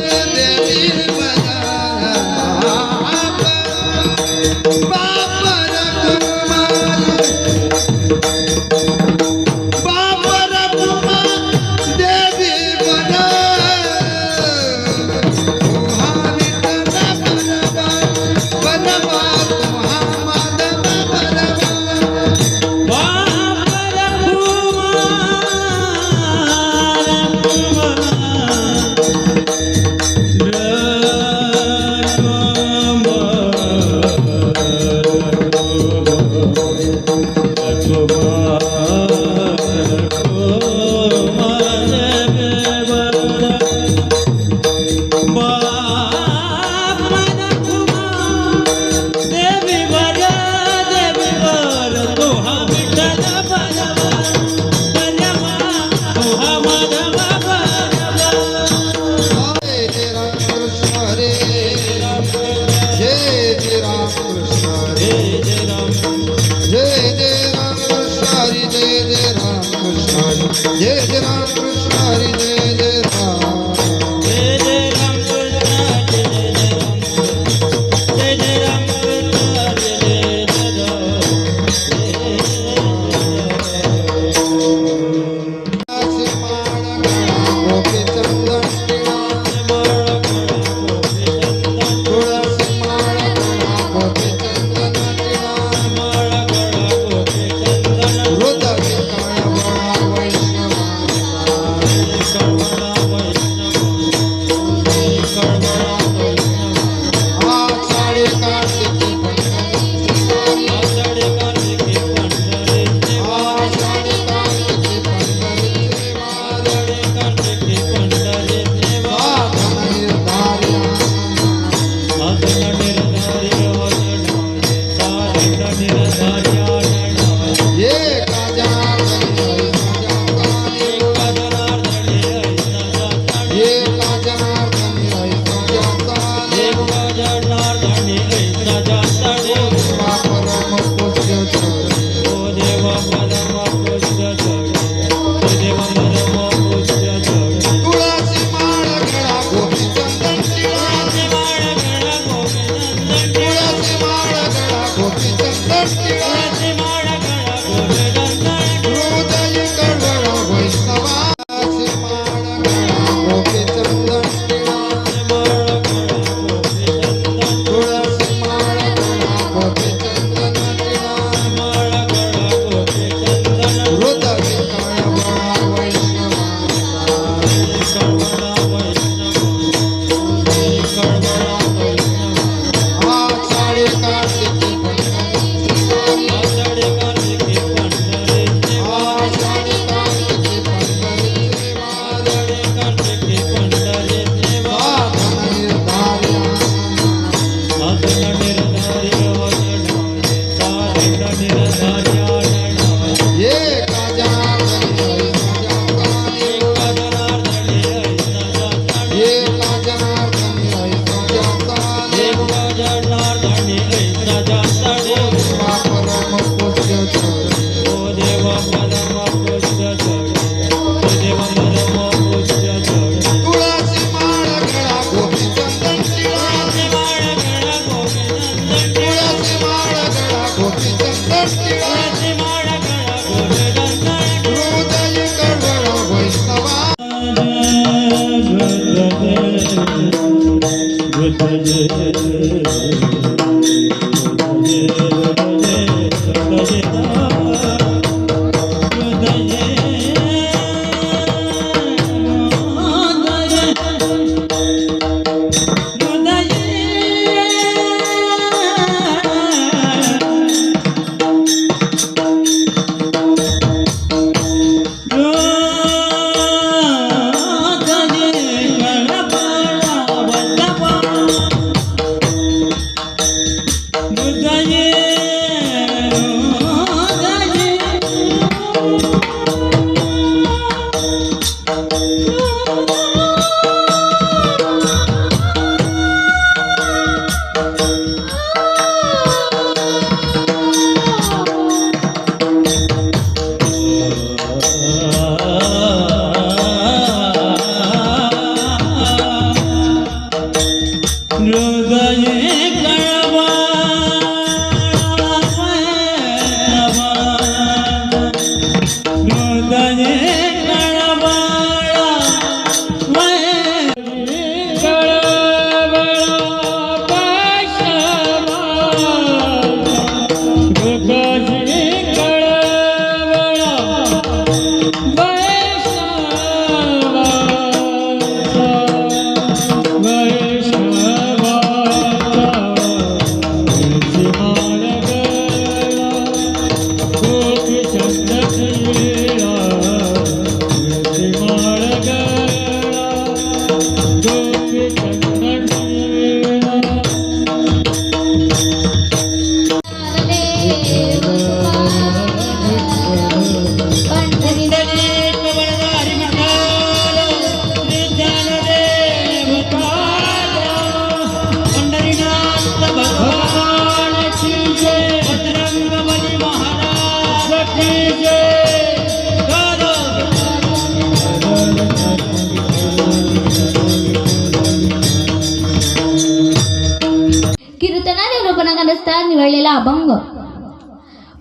देवी São जय जय असता निवडलेला अभंग.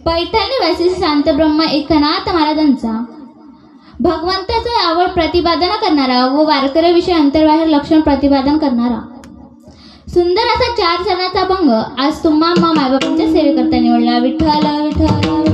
पैठण निवासी शांतब्रह्म एकनाथ महाराजांचा. भगवंताचं आवड प्रतिपादन करणारा व वारकऱ्याविषयी अंतर्बाहेर लक्षण प्रतिपादन करणारा. सुंदर असा चार चरणाचा अभंग आज तुम्हा अम्मा मायबापांच्या सेवेकरता निवडला. विठ्ठल विठ्ठल.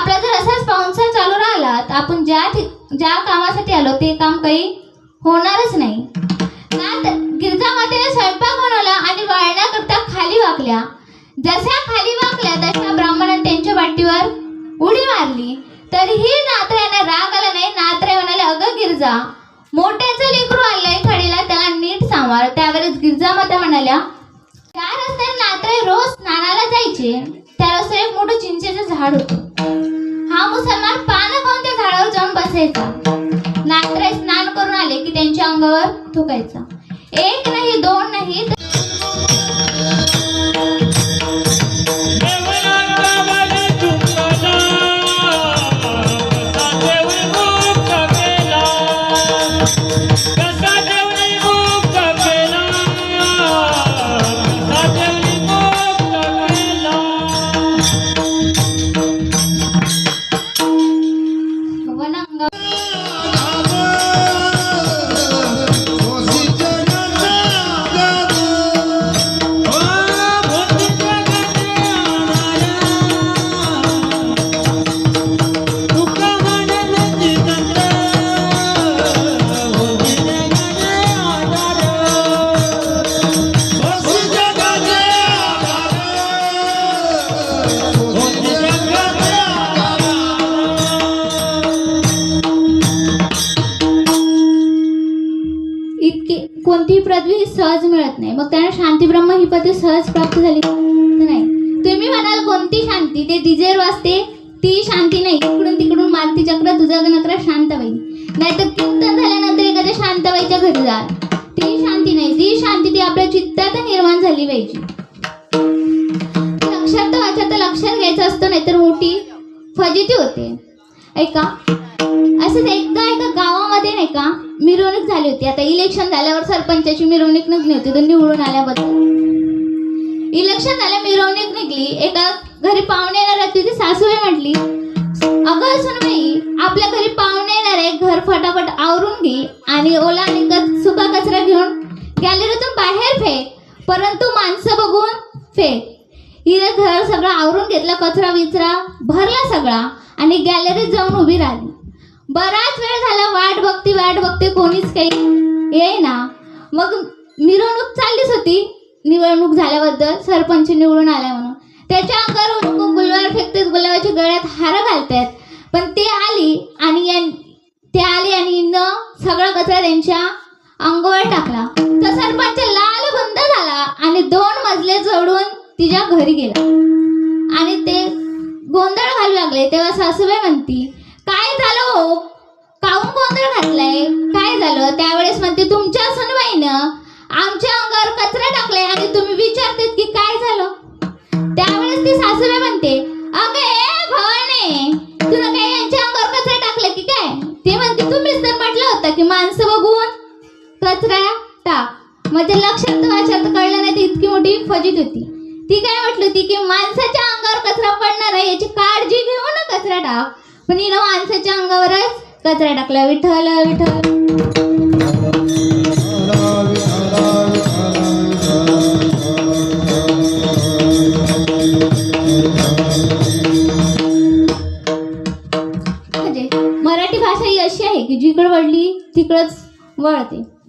आपला जर असाच स्पॉन्सर चालू राहिला तर आपण ज्या ज्या कामासाठी आलो ते काम काही होणारच नाही. ना गिरजा मातेने स्वयंपाक बनवला आणि वाळण्याकरता खाली वाकल्या. जशा खाली वाकल्या तशा ब्राह्मणाने त्यांच्या वाटीवर उडी मारली. तरीही नात्र्याने राग आला नाही. नात्रे म्हणाले अगं गिरजा मोठ्याचं लेकरू आलंय खडीला त्याला नीट सांभाळ. त्यावेळेस गिरजा माता म्हणाल्या त्या रस्त्याने नात्रे रोज स्नानाला जायचे. त्या रस्त्यावर एक मोठं चिंचेचं झाड होतं. हा मुसलमान पानं कोणत्या झाडावर जाऊन बसायचा. नात्रे स्नान करून आले की त्यांच्या अंगावर थुकायचा. एक नाही दोन नाही कोणतीही पदवी सहज मिळत नाही. मग त्यांना शांती ब्रह्म ही पदवी सहज प्राप्त झाली. नाही. तुम्ही म्हणाल कोणती शांती? ते डिझेल वाजते ती शांती नाही. इकडून तिकडून मालती चक्र तुझा नत्र नाही नाहीतर कीर्तन झाल्यानंतर एखाद्या शांतबाईच्या घरी जा. ती शांती नाही. ती शांती ती आपल्या चित्तात निर्माण झाली पाहिजे. लक्षात तर वाचा तर लक्षात घ्यायचं असतं नाहीतर मोठी फजिती होते. ऐका. असंच एकदा एका गावामध्ये नाही का मिरवणूक झाली होती. आता इलेक्शन झाल्यावर सरपंचाची मिरवणूक निघली होती तो निवडून आल्याबद्दल इलेक्शन झाल्या मिरवणूक निघली. एका घरी पाहुणे येणार तिथे सासूबाई म्हटली अगं सुनबाई आपल्या घरी पाहुणे येणार आहे घर फटाफट आवरून घे आणि ओला आणि कच सुका कचरा घेऊन गॅलरीतून बाहेर फेक. परंतु माणसं बघून फेक. हिने घर सगळं आवरून घेतला कचरा विचरा भरला सगळा आणि गॅलरीत जाऊन उभी राहिली. बराच वेळ झाला वाट बघते वाट बघते कोणीच काही येईना. मग मिरवणूक चाललीच होती निवडणूक झाल्याबद्दल सरपंच निवडून आल्या म्हणून. त्याच्या अंगावर गुलवार फेकतेत गुलाबाच्या गळ्यात हार घालतात पण ते आली आणि ते आली आणि न सगळा कचरा त्यांच्या अंगावर टाकला. तर सरपंच लाल बंद झाला आणि दोन मजले जोडून तिच्या घरी गेला. आणि ते गोंधळ घालू लागले. तेव्हा सासूबाई म्हणती काय झालं हो? काऊन गोंधळ घातलाय? काय झालं? त्यावेळेस म्हणते तुमच्या सुनबाईनं आमच्या अंगावर कचरा टाकलाय आणि तुम्ही विचारतेत की काय झालं? त्यावेळेस ती सासूबाई म्हणते अगे भवाने तुला काय यांच्या अंगावर कचरा टाकला की काय? ते म्हणते तुम्हीच तर म्हटलं होतं की माणसं बघून कचरा टाक. म्हणजे लक्षात वाचात कळलं नाही ती इतकी मोठी फजित होती. ती काय म्हटली होती की माणसाच्या अंगावर कचरा पडणार आहे याची काळजी घेऊ ना कचरा टाक. पण हिनं माणसाच्या अंगावरच कचरा टाकला. विठ्ठल विठ्ठल. म्हणजे मराठी भाषा ही अशी आहे की जिकडं वळली तिकडंच वळते.